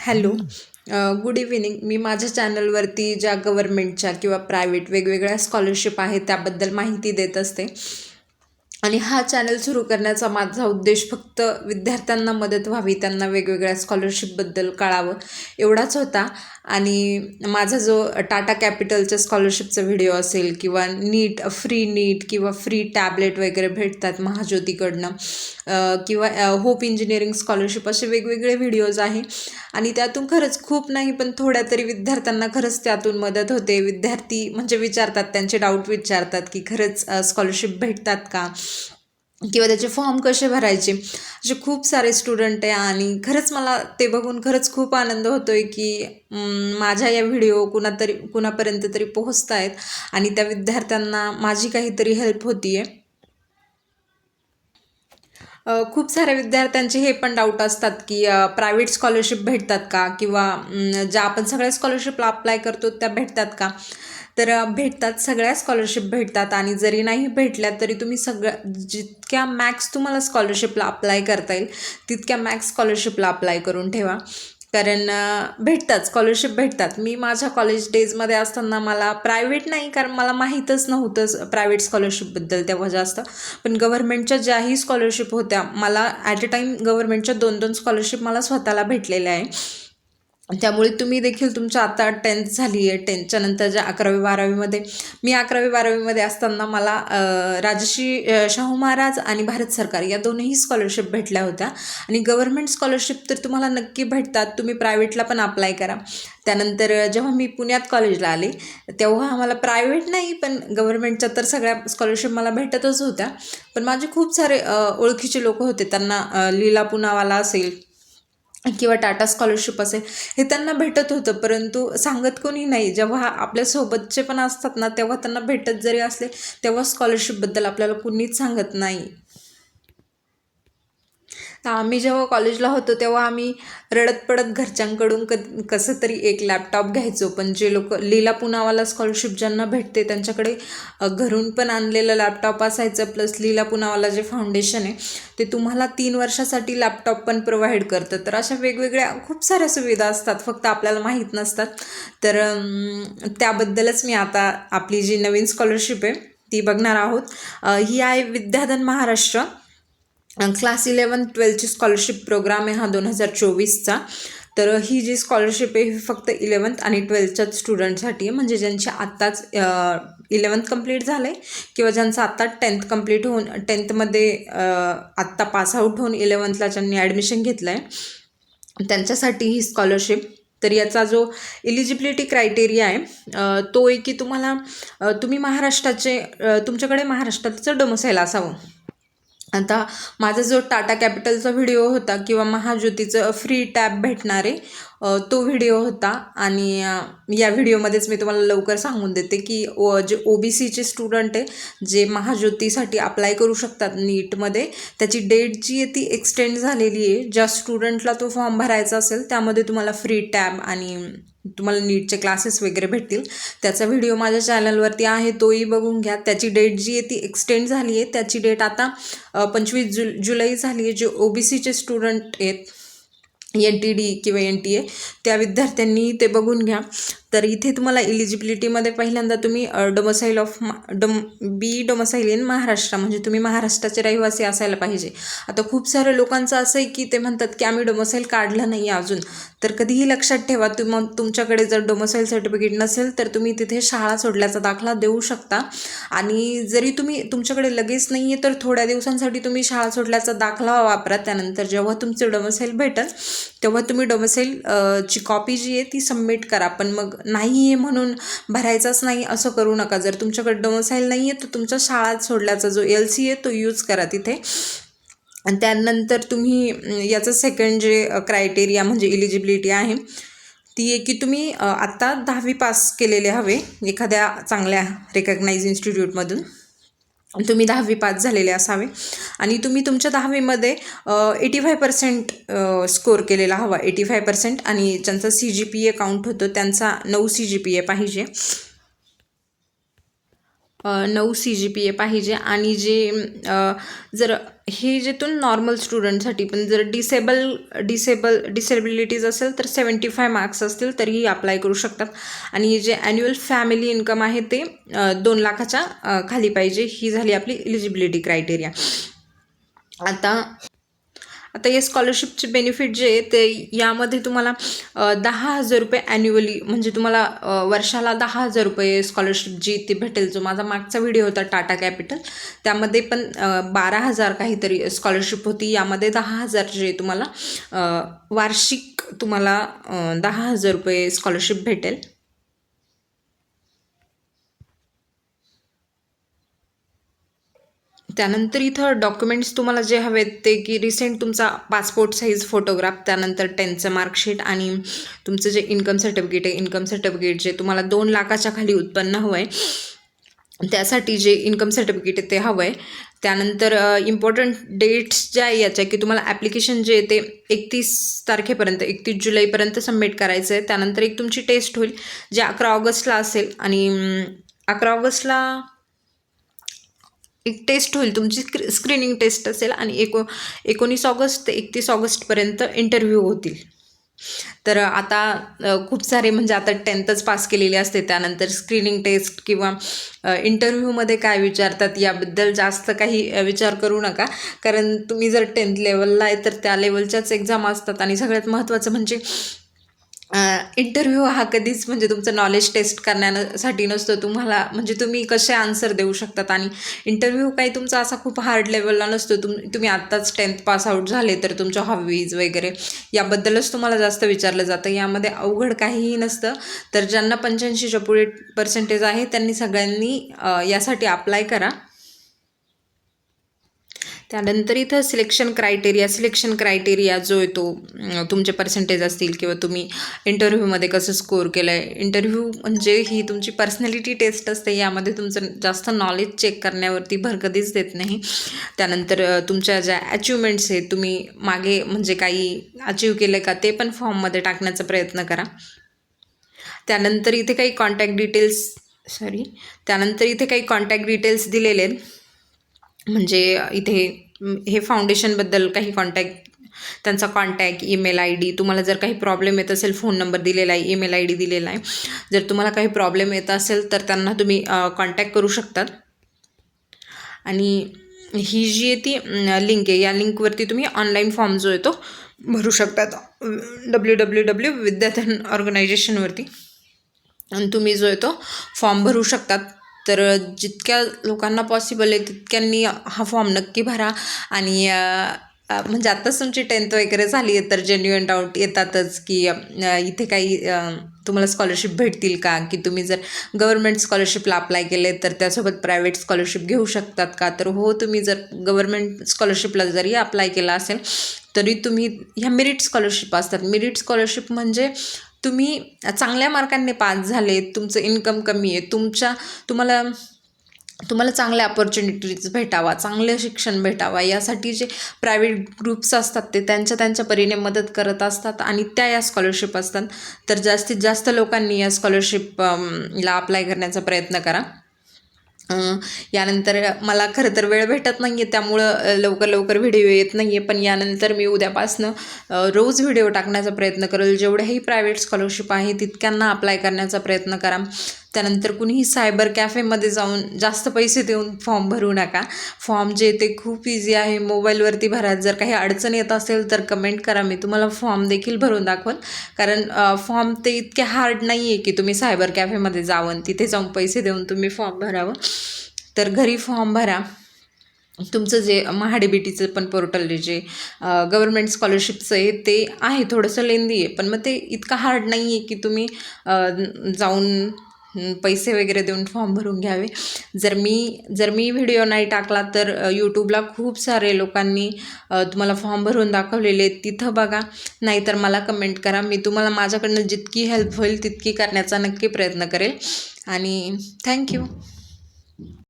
Hello. Good evening मी माझ्या चॅनलवरती ज्या गव्हर्मेंटच्या किंवा प्रायव्हेट वेगवेगळ्या स्कॉलरशिप आहेत त्याबद्दल माहिती देत असते. आणि हा चॅनल सुरू करण्याचा माझा उद्देश फक्त विद्यार्थ्यांना मदत व्हावी त्यांना वेगवेगळ्या स्कॉलरशिपबद्दल कळावं. एवढाच होता. आणि माझा जो टाटा कॅपिटलच्या स्कॉलरशिपचा व्हिडिओ असेल किंवा नीट फ्री नीट किंवा फ्री टॅबलेट वगैरे भेटतात महाज्योतीकडनं किंवा होप इंजिनिअरिंग स्कॉलरशिप असे वेगवेगळे व्हिडिओज आहे. आणि त्यातून खरंच खूप नाही पण थोड्या तरी विद्यार्थ्यांना खरंच त्यातून मदत होते. विद्यार्थी म्हणजे विचारतात त्यांचे डाऊट विचारतात की खरंच स्कॉलरशिप भेटतात का? किंवा त्याचे फॉर्म कसे भरायचे? असे खूप सारे स्टुडंट आहे आणि खरंच मला ते बघून खरंच खूप आनंद होतो आहे की माझ्या या व्हिडिओ कुणातरी कुणापर्यंत तरी पोहोचत आहेत आणि त्या विद्यार्थ्यांना माझी काहीतरी हेल्प होती आहे खूप साऱ्या विद्यार्थ्यांचे हे पण डाऊट असतात की प्रायव्हेट स्कॉलरशिप भेटतात का? किंवा ज्या आपण सगळ्या स्कॉलरशिपला अप्लाय करतो त्या भेटतात का? तर भेटतात सगळ्या स्कॉलरशिप भेटतात आणि जरी नाही भेटल्या तरी तुम्ही सगळ्या जितक्या मॅक्स तुम्हाला स्कॉलरशिपला अप्लाय करता येईल तितक्या मॅक्स स्कॉलरशिपला अप्लाय करून ठेवा. कारण भेटतात स्कॉलरशिप भेटतात. मी माझ्या कॉलेज डेजमध्ये असताना मला प्रायव्हेट नाही कारण मला माहीतच नव्हतं प्रायव्हेट स्कॉलरशिपबद्दल तेव्हा जास्त. पण गव्हर्नमेंटच्या ज्याही स्कॉलरशिप होत्या मला ॲट अ टाईम गव्हर्नमेंटच्या दोन दोन स्कॉलरशिप मला स्वतःला भेटलेल्या आहे. त्यामुळे तुम्ही देखील तुमच्या आता टेन्थ झाली आहे. टेन्थच्या नंतर ज्या अकरावी बारावीमध्ये मी अकरावी बारावीमध्ये असताना मला राजश्री शाहू महाराज आणि भारत सरकार या दोनही स्कॉलरशिप भेटल्या होत्या. आणि गव्हर्नमेंट स्कॉलरशिप तर तुम्हाला नक्की भेटतात. तुम्ही प्रायव्हेटला पण अप्लाय करा. त्यानंतर जेव्हा मी पुण्यात कॉलेजला आले तेव्हा आम्हाला प्रायव्हेट नाही पण गव्हर्नमेंटच्या तर सगळ्या स्कॉलरशिप मला भेटतच होत्या. पण माझे खूप सारे ओळखीचे लोक होते. त्यांना लीला पुनावाला असेल किंवा टाटा स्कॉलरशिप असेल हे त्यांना भेटत होतं. परंतु सांगत कोणी नाही. जेव्हा आपल्यासोबतचे पण असतात ना तेव्हा त्यांना भेटत जरी असले तेव्हा स्कॉलरशिपबद्दल आपल्याला कुणीच सांगत नाही. तर आम्ही जेव्हा कॉलेजला होतो तेव्हा आम्ही रडत पडत घरच्यांकडून क कसं तरी एक लॅपटॉप घ्यायचो. पण जे लोक लीला पुनावाला स्कॉलरशिप ज्यांना भेटते त्यांच्याकडे घरून पण आणलेलं लॅपटॉप असायचं. प्लस लीला पुनावाला जे फाउंडेशन आहे ते तुम्हाला तीन वर्षासाठी लॅपटॉप पण प्रोव्हाइड करतं. तर अशा वेगवेगळ्या खूप साऱ्या सुविधा असतात. फक्त आपल्याला माहीत नसतात. तर त्याबद्दलच मी आता आपली जी नवीन स्कॉलरशिप आहे ती बघणार आहोत. ही आहे विद्याधन महाराष्ट्र. क्लास इलेवन ट्वेल्थची स्कॉलरशिप प्रोग्राम आहे हा दोन हजार चोवीसचा. तर ही जी स्कॉलरशिप आहे ही फक्त इलेवन्थ आणि ट्वेल्थच्याच स्टुडंटसाठी आहे. म्हणजे ज्यांची आत्ताच इलेवन्थ कंप्लीट झालं आहे किंवा ज्यांचं आत्ता टेन्थ कंप्लीट होऊन टेन्थमध्ये आत्ता पासआउट होऊन इलेवन्थला ज्यांनी ॲडमिशन घेतलं आहे त्यांच्यासाठी ही स्कॉलरशिप तर याचा जो इलिजिबिलिटी क्रायटेरिया आहे तो आहे की तुम्हाला तुम्ही महाराष्ट्राचे तुमच्याकडे महाराष्ट्राचं डोमसाईल असावं. आता माझा जो टाटा कॅपिटलचा व्हिडिओ होता किंवा महाज्योतीचं फ्री टॅब भेटणारे आहे तो व्हिडिओ होता आणि या व्हिडिओमध्येच मी तुम्हाला लवकर सांगून देते की ओ जे ओ बी सीचे स्टुडंट आहे जे महाज्योतीसाठी अप्लाय करू शकतात नीटमध्ये त्याची डेट जी आहे ती एक्सटेंड झालेली आहे. ज्या स्टुडंटला तो फॉर्म भरायचा असेल त्यामध्ये तुम्हाला फ्री टॅब आणि तुम्हाला नीटचे क्लासेस वगैरे भेटतील. त्याचा व्हिडिओ माझ्या चॅनलवरती आहे तोही बघून घ्या. त्याची डेट जी आहे ती एक्सटेंड झाली आहे. त्याची डेट आता पंचवीस जु जुलै झाली आहे. जे ओ बी सीचे स्टुडंट आहेत एन टी डी किंवा एन टी ए त्या विद्यार्थ्यांनी ते बघून घ्या. तर इथे तुम्हाला इलिजिबिलिटीमध्ये पहिल्यांदा तुम्ही डोमसाईल ऑफ मा डोम बी डोमसाईल इन महाराष्ट्र म्हणजे तुम्ही महाराष्ट्राचे रहिवासी असायला पाहिजे. आता खूप साऱ्या लोकांचं असं आहे की ते म्हणतात की आम्ही डोमसाईल काढलं नाही आहे अजून. तर कधीही लक्षात ठेवा तुम तुमच्याकडे जर डोमसाईल सर्टिफिकेट नसेल तर तुम्ही तिथे शाळा सोडल्याचा दाखला देऊ शकता. आणि जरी तुम्ही तुमच्याकडे लगेच नाही आहे तर थोड्या दिवसांसाठी तुम्ही शाळा सोडल्याचा दाखला वापरा. त्यानंतर जेव्हा तुमचं डोमसाईल भेटेल तेव्हा तुम्ही डोमसाईल ची कॉपी जी आहे ती सबमिट करा. पण मग नाही आहे म्हणून भरायचाच नाही असं करू नका. जर तुमच्याकडे डोमसाईल नाही आहे तर तुमच्या शाळा सोडल्याचा जो एल सी आहे तो यूज करा तिथे. आणि त्यानंतर तुम्ही याचं सेकंड जे क्रायटेरिया म्हणजे इलिजिबिलिटी आहे ती आहे की तुम्ही आत्ता दहावी पास केलेले हवे एखाद्या चांगल्या रेकग्नाइज इन्स्टिट्यूटमधून तुम्ही दहावी पास झालेले असावे. आणि तुम्ही तुमच्या दहावीमध्ये एटी फाय पर्सेंट स्कोर केलेला हवा. एटी फाय पर्सेंट आणि ज्यांचा C G P A count होतो त्यांचा नऊ सी जी पी ए पाहिजे. नऊ सी जी पी ए पाहिजे आणि जे जर हे जेथून नॉर्मल स्टुडंटसाठी पण जर डिसेबल डिसेबल डिसेबिलिटीज असेल तर सेवन्टी फाय मार्क्स असतील तरीही अप्लाय करू शकतात. आणि जे ॲन्युअल फॅमिली इन्कम आहे ते दोन लाखाच्या खाली पाहिजे. ही झाली आपली इलिजिबिलिटी क्रायटेरिया आता आता या स्कॉलरशिपचे बेनिफिट जे आहे ते यामध्ये तुम्हाला दहा हजार रुपये ॲन्युअली म्हणजे तुम्हाला वर्षाला दहा हजार रुपये स्कॉलरशिप जी ती भेटेल. जो माझा मागचा व्हिडिओ होता टाटा कॅपिटल. त्यामध्ये पण बारा हजार काहीतरी स्कॉलरशिप होती. यामध्ये दहा हजार जे तुम्हाला वार्षिक तुम्हाला दहा हजार रुपये स्कॉलरशिप भेटेल. त्यानंतर इथं डॉक्युमेंट्स तुम्हाला जे हवेत ते की रिसेंट तुमचा पासपोर्ट साईज फोटोग्राफ त्यानंतर टेनचं मार्कशीट आणि तुमचं जे इन्कम सर्टिफिकेट आहे इन्कम सर्टिफिकेट जे तुम्हाला दोन लाखाच्या खाली उत्पन्न हवं आहे त्यासाठी जे इन्कम सर्टिफिकेट आहे ते हवं आहे त्यानंतर इम्पॉर्टंट डेट्स ज्या आहे याच्या की तुम्हाला ॲप्लिकेशन जे ते एकतीस तारखेपर्यंत एकतीस जुलैपर्यंत सबमिट करायचं आहे त्यानंतर एक तुमची टेस्ट होईल जे अकरा ऑगस्टला असेल आणि अकरा ऑगस्टला एक टेस्ट होईल. तुमची स्क्री स्क्रीनिंग टेस्ट असेल आणि एको एकोणीस ऑगस्ट ते एकतीस ऑगस्टपर्यंत इंटरव्ह्यू होतील. तर आता खूप सारे म्हणजे आता टेन्थच पास केलेले असते. त्यानंतर स्क्रीनिंग टेस्ट किंवा इंटरव्ह्यूमध्ये काय विचारतात याबद्दल जास्त काही विचार करू नका. कारण तुम्ही जर टेन्थ लेवलला आहे तर त्या लेवलच्याच एक्झाम असतात. आणि सगळ्यात महत्त्वाचं म्हणजे इंटरव्ह्यू हा कधीच म्हणजे तुमचं नॉलेज टेस्ट करण्यासाठी नसतो. तुम्हाला म्हणजे तुम्ही कसे आन्सर देऊ शकतात? आणि इंटरव्ह्यू काही तुमचा असा खूप हार्ड लेवलला नसतो. तुम तुम्ही आत्ताच टेन्थ पास आऊट झाले तर तुमच्या हॉबीज वगैरे याबद्दलच तुम्हाला जास्त विचारलं जातं. यामध्ये अवघड काहीही नसतं. तर ज्यांना पंच्याऐंशीच्या पुढे पर्सेंटेज आहे त्यांनी सगळ्यांनी यासाठी अप्लाय करा. त्यानंतर इथं सिलेक्शन क्रायटेरिया सिलेक्शन क्रायटेरिया जो आहे तो तुमचे पर्सेंटेज असतील किंवा तुम्ही इंटरव्ह्यूमध्ये कसं स्कोअर केलं आहे इंटरव्ह्यू म्हणजे ही तुमची पर्सनॅलिटी टेस्ट असते यामध्ये तुमचं जास्त नॉलेज चेक करण्यावरती भर कधीच देत नाही. त्यानंतर तुमच्या ज्या अचिव्हमेंट्स आहेत तुम्ही मागे म्हणजे काही अचीव केलं का ते पण फॉर्ममध्ये टाकण्याचा प्रयत्न करा. त्यानंतर इथे काही कॉन्टॅक्ट डिटेल्स सॉरी त्यानंतर इथे काही कॉन्टॅक्ट डिटेल्स दिलेले आहेत. म्हणजे इथे हे फाउंडेशनबद्दल काही कॉन्टॅक्ट त्यांचा कॉन्टॅक्ट ईमेल आय डी तुम्हाला जर काही प्रॉब्लेम येत असेल फोन नंबर दिलेला आहे ईमेल आय डी दिलेला आहे. जर तुम्हाला काही प्रॉब्लेम येत असेल तर त्यांना तुम्ही कॉन्टॅक्ट करू शकतात. आणि ही जी आहे ती लिंक आहे. या लिंकवरती तुम्ही ऑनलाईन फॉर्म जो आहे तो भरू शकतात. डब्ल्यू डब्ल्यू डब्ल्यू विद्याधन ऑर्गनायझेशनवरती आणि तुम्ही जो आहे तो फॉर्म भरू शकतात. तर जितक्या लोकांना पॉसिबल आहे तितक्यांनी हा फॉर्म नक्की भरा. आणि म्हणजे आत्ताच तुमची टेन्थ वगैरे झाली आहे तर जेन्युअन डाऊट येतातच की इथे काही तुम्हाला स्कॉलरशिप भेटतील का? की तुम्ही जर गव्हर्मेंट स्कॉलरशिपला अप्लाय केले तर त्यासोबत प्रायव्हेट स्कॉलरशिप घेऊ शकतात का? तर हो तुम्ही जर गव्हर्मेंट स्कॉलरशिपला जरी अप्लाय केला असेल तरी तुम्ही ह्या मेरिट स्कॉलरशिप असतात. मेरिट स्कॉलरशिप म्हणजे तुम्ही चांगल्या मार्कांनी पास झाले तुमचं इन्कम कमी आहे तुमच्या तुम्हाला तुम्हाला चांगल्या अपॉर्च्युनिटीज भेटावा चांगलं शिक्षण भेटावा यासाठी जे प्रायव्हेट ग्रुप्स असतात ते त्यांच्या त्यांच्या परीने मदत करत असतात आणि त्या या स्कॉलरशिप असतात. तर जास्तीत जास्त लोकांनी या स्कॉलरशिप ला अप्लाय करण्याचा प्रयत्न करा. यानंतर मला खरं तर वेळ भेटत नाही आहे त्यामुळं लवकर लवकर व्हिडिओ येत नाही आहे पण यानंतर मी उद्यापासनं रोज व्हिडिओ टाकण्याचा प्रयत्न करेल. जेवढ्याही प्रायव्हेट स्कॉलरशिप आहे तितक्यांना अप्लाय करण्याचा प्रयत्न करा. त्यानंतर कुणीही सायबर कॅफेमध्ये जाऊन जास्त पैसे देऊन फॉर्म भरू नका. फॉर्म जे ते खूप इझी आहे. मोबाईलवरती भरात जर काही अडचण येत असेल तर कमेंट करा. मी तुम्हाला फॉर्म देखील भरून दाखवल. कारण फॉर्म ते इतके हार्ड नाही आहे की तुम्ही सायबर कॅफेमध्ये जावं तिथे जाऊन पैसे देऊन तुम्ही फॉर्म भरावं. तर घरी फॉर्म भरा. तुमचं जे महाडीबीटीचं पण पोर्टल जे गव्हर्मेंट स्कॉलरशिपचं आहे ते आहे. थोडंसं लेंदी आहे. पण मग ते इतकं हार्ड नाही आहे की तुम्ही जाऊन पैसे वगैरे देऊन फॉर्म भरून घ्यावे. जर मी जर मी व्हिडिओ नाही टाकला तर यूट्यूबला खूप सारे लोकांनी तुम्हाला फॉर्म भरून दाखवलेले आहेत. तिथं बघा. नाहीतर मला कमेंट करा. मी तुम्हाला माझ्याकडनं जितकी हेल्प होईल तितकी करण्याचा नक्की प्रयत्न करेल. आणि थँक्यू